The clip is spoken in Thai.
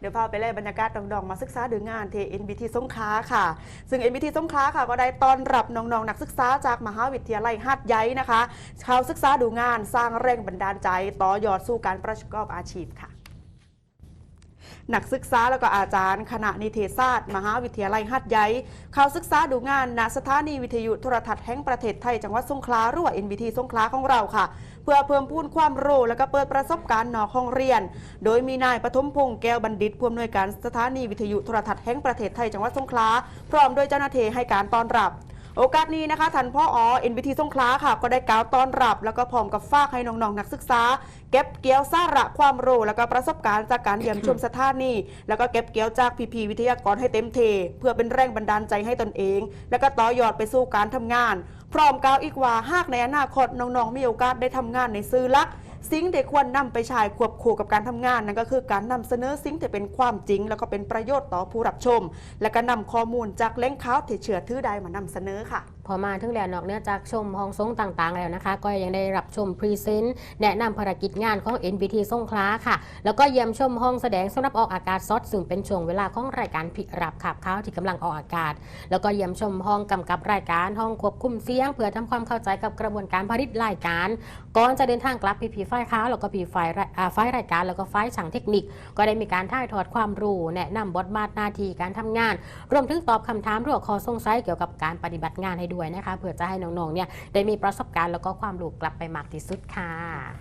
เดี๋ยวพาไปเล่บรรยากาศดองๆ มาศึกษาดูงานที่ NBT สงขลาค่ะ ซึ่ง NBT สงขลาค่ะก็ได้ต้อนรับน้องๆนักศึกษาจากมหาวิทยาลัยหัดใหญ่นะคะ เข้าศึกษาดูงานสร้างแรงบันดาลใจ ต่อยอดสู่การประกอบอาชีพค่ะ นักศึกษาแล้วก็อาจารย์ คณะนิเทศศาสตร์มหาวิทยาลัยหัดใหญ่เข้าศึกษาดูงานณสถานีวิทยุโทรทัศน์แห่งประเทศไทยจังหวัดสงขลาหรือว่า NBT สงขลาของเราค่ะ เพื่อเพิ่มพูนความรู้แล้วก็เปิดประสบการณ์นอกห้องเรียน โดยมีนายปฐมพงษ์แก้วบัณฑิตผู้อำนวยการสถานีวิทยุโทรทัศน์แห่งประเทศไทยจังหวัดสงขลาพร้อมโดยเจ้าหน้าที่ให้การต้อนรับ โอกาสนี้นะคะท่านพ่ออ๋อ NBT สงขลาค่ะ ก็ได้กล่าวต้อนรับแล้วก็พร้อมกับฝากให้น้องๆนักศึกษา เก็บเกี่ยวสาระความรู้แล้วก็ประสบการณ์จากการเยี่ยมชมสถานีแล้วก็เก็บเกี่ยวจากพี่ๆวิทยากรให้เต็มเท เพื่อเป็นแรงบันดาลใจให้ตนเอง แล้วก็ต่อยอดไปสู่การทำงาน พร้อมกล่าวอีกว่าหากในอนาคตน้องๆมีโอกาสได้ทำงานในซื้อลัก สิ่งที่ควรนำไปใช้ควบคู่กับการทำงานนั่นก็คือการนำเสนอสิ่งที่เป็นความจริง แล้วก็เป็นประโยชน์ต่อผู้รับชม และก็นำข้อมูลจากแหล่งข่าวที่เชื่อถือได้มานำเสนอค่ะ พอมาถึงแล้วนอกเหนือจากชมห้องทรงต่างๆ แล้วนะคะ ก็ยังได้รับชมพรีเซนต์แนะนำภารกิจงานของ NBT สงขลาค่ะ แล้วก็เยี่ยมชมห้องแสดงสำหรับออกอากาศสดซึ่งเป็นช่วงเวลาของรายการพิรับขับข้าวที่กำลังออกอากาศ แล้วก็เยี่ยมชมห้องกำกับรายการห้องควบคุมเสียง เพื่อทำความเข้าใจกับกระบวนการผลิตรายการ ก่อนจะเดินทางกลับพีพีไฟล์ข้าแล้วก็พีไฟล์รายอ่าไฟรายการ แล้วก็ไฟล์ช่างเทคนิค ก็ได้มีการถ่ายทอดความรู้แนะนำบทบาทหน้าที่การทำงาน รวมถึงตอบคำถามรื่องข้อสงสัยเกี่ยวกับการปฏิบัติงานให้ด้วยนะคะเพื่อจะให้น้องๆเนี่ยได้มีประสบการณ์แล้วก็ความรู้กลับไปมากที่สุดค่ะ